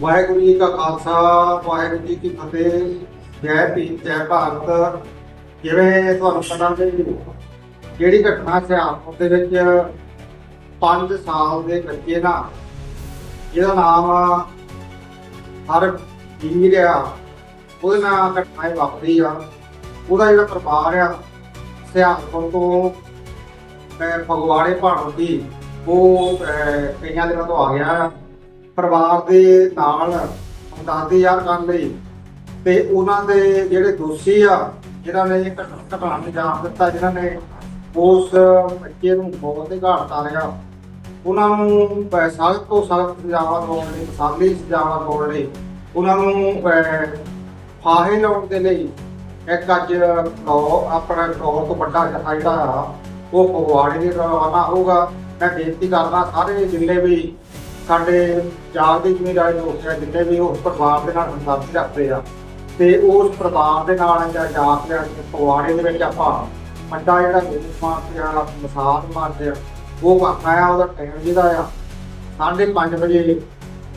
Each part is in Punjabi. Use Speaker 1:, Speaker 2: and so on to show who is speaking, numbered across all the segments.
Speaker 1: ਵਾਹਿਗੁਰੂ ਜੀ ਕਾ ਖਾਲਸਾ, ਵਾਹਿਗੁਰੂ ਜੀ ਕੀ ਫਤਿਹ। ਜੈ ਭੀਮ, ਜੈ ਭਾਰਤ। ਜਿਵੇਂ ਤੁਹਾਨੂੰ ਪਤਾ ਵੀ ਜਿਹੜੀ ਘਟਨਾ ਸਿਆਲਕੋਟ ਦੇ ਵਿੱਚ 5 ਸਾਲ ਦੇ ਬੱਚੇ ਦਾ, ਜਿਹਦਾ ਨਾਮ ਹਰ ਵੀਰ ਆ ਉਹਦੇ ਨਾਲ ਘਟਨਾ ਇਹ ਵਾਪਰੀ ਆ। ਉਹਦਾ ਜਿਹੜਾ ਪਰਿਵਾਰ ਆ ਸਿਆਲਕੋਟ ਤੋਂ ਫਗਵਾੜੇ ਪਹਾੜੋਂ ਦੀ, ਉਹ ਕਈਆਂ ਦਿਨਾਂ ਤੋਂ ਆ ਗਿਆ। ਪਰਿਵਾਰ ਦੇ ਨਾਲ ਦਾਦੀ ਯਾਰ ਕਰਨ ਲਈ। ਤੇ ਉਹਨਾਂ ਦੇ ਜਿਹੜੇ ਦੋਸ਼ੀ ਆ, ਜਿਨ੍ਹਾਂ ਨੇ ਇਹ ਘਟਨਾ ਨੂੰ ਅੰਜਾਮ ਦਿੱਤਾ, ਜਿਨ੍ਹਾਂ ਨੇ ਉਸ ਬੱਚੇ ਨੂੰ ਬਹੁਤ ਦੇ ਘਾਟ ਤਾਰਿਆ, ਉਹਨਾਂ ਨੂੰ ਸਖਤ ਤੋਂ ਸਖਤ ਸਜ਼ਾਵਾਂ ਦਿਵਾਉਣ ਲਈ ਮਸਾਲੀ ਸਜ਼ਾਵਾਂ ਦਿਵਾਉਣ ਲਈ, ਉਹਨਾਂ ਨੂੰ ਫਾਹੇ ਲਾਉਣ ਦੇ ਲਈ ਇੱਕ ਅੱਜ ਲੋ ਆਪਣਾ ਕੌਰ ਤੋਂ ਵੱਡਾ ਜਿਹੜਾ ਆ, ਉਹ ਫਗਵਾੜੇ ਦੇ ਰਵਾਨਾ ਹੋਊਗਾ। ਮੈਂ ਬੇਨਤੀ ਕਰਦਾ ਸਾਰੇ ਜਿੰਨੇ ਵੀ ਸਾਡੇ ਜਾਗ ਜਾਗਦੇ ਜ਼ਿਮੀਦਾਰ ਲੋਕ ਆ ਜਿੰਨੇ ਵੀ ਉਸ ਪਰਿਵਾਰ ਦੇ ਨਾਲ ਹਮਦਰਦੀ ਰੱਖਦੇ ਆ, ਤੇ ਉਸ ਪਰਿਵਾਰ ਦੇ ਨਾਲ ਜਾ ਜਾ ਕੇ ਅੱਜ ਫਗਵਾੜੇ ਦੇ ਵਿੱਚ ਆਪਾਂ ਮੰਡਾ ਜਿਹੜਾ ਨਿਊਜ਼ ਮਾਰਦੇ ਆ ਮਾਰਦੇ ਆ, ਉਹ ਆਇਆ ਉਹਦਾ ਟਾਈਮ ਜਿਹਦਾ ਆ ਸਾਢੇ ਪੰਜ ਵਜੇ।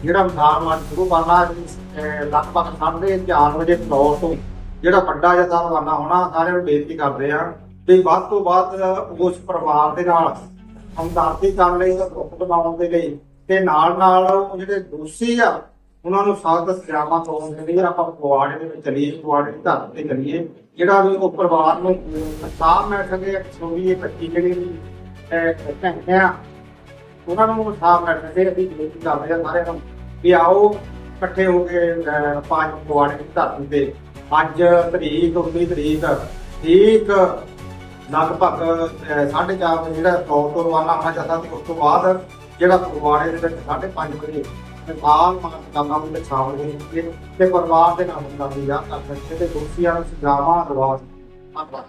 Speaker 1: ਜਿਹੜਾ ਮਸਾਲ ਮਾਰ ਸ਼ੁਰੂ ਕਰਨਾ ਲਗਭਗ ਸਾਢੇ ਚਾਰ ਵਜੇ ਫਲੋਰ ਤੋਂ ਜਿਹੜਾ ਵੱਡਾ ਜਥਾ ਰਵਾਨਾ ਹੋਣਾ ਸਾਰਿਆਂ ਨੂੰ ਬੇਨਤੀ ਕਰਦੇ ਆ ਵੀ ਵੱਧ ਤੋਂ ਵੱਧ ਉਸ ਪਰਿਵਾਰ ਦੇ ਨਾਲ ਹਮਦਰਦੀ ਕਰਨ ਲਈ ਦੁੱਖ ਬਣਾਉਣ ਦੇ ਲਈ ਤੇ ਨਾਲ ਨਾਲ ਉਹ ਜਿਹੜੇ ਦੋਸ਼ੀ ਆ ਉਹਨਾਂ ਨੂੰ ਸਖਤ ਸਜ਼ਾਵਾਂ ਪਾਉਣ ਦੇ ਲਈ ਆਪਾਂ ਪਵਾੜੇ ਦੇ ਵਿੱਚ ਚਲੀਏ ਪਵਾੜੇ ਦੀ ਧਰਤੀ ਤੇ ਚਲੀਏ ਜਿਹੜਾ ਵੀ ਉਹ ਪਰਿਵਾਰ ਨੂੰ ਸਾਹ ਮਿਲ ਸਕੇ ਛੋੜੀ ਇਹ ਬੱਚੀ ਜਿਹੜੀ ਵੀ ਆ ਉਹਨਾਂ ਨੂੰ ਸਾਹ ਮਿਲ ਸਕੇ ਅਸੀਂ ਬੇਨਤੀ ਕਰਦੇ ਆ ਸਾਰਿਆਂ ਨੂੰ ਵੀ ਆਓ ਇਕੱਠੇ ਹੋ ਕੇ ਅਹ, ਪੰਜ ਪਵਾੜੇ ਦੀ ਧਰਤੀ ਤੇ। ਅੱਜ ਤਰੀਕ 19 ਤਰੀਕ ਠੀਕ ਲਗਭਗ 4:30 ਵਜੇ ਜਿਹੜਾ ਟੌਰ ਤੋਂ ਰਵਾਨਾ ਹੋਣਾ ਚਾਹਤਾ ਤੇ ਉਸ ਤੋਂ ਬਾਅਦ ਜਿਹੜਾ ਫਗਵਾੜੇ ਦੇ ਵਿੱਚ 5:30 ਵਜੇ ਨਾਲ ਮਾਰਚ ਕਰਨਾ ਉਹਦੇ ਸ਼ਾਮਲ ਹੋਣਗੇ ਤੇ ਪਰਿਵਾਰ ਦੇ ਨਾਲ ਹੁੰਦਾ ਵੀ ਯਾਦ ਕਰ ਸਕਦੇ ਤੇ ਦੋਸ਼ੀਆਂ ਨੂੰ ਸਜ਼ਾਵਾਂ ਦਵਾ ਧੰਨਵਾਦ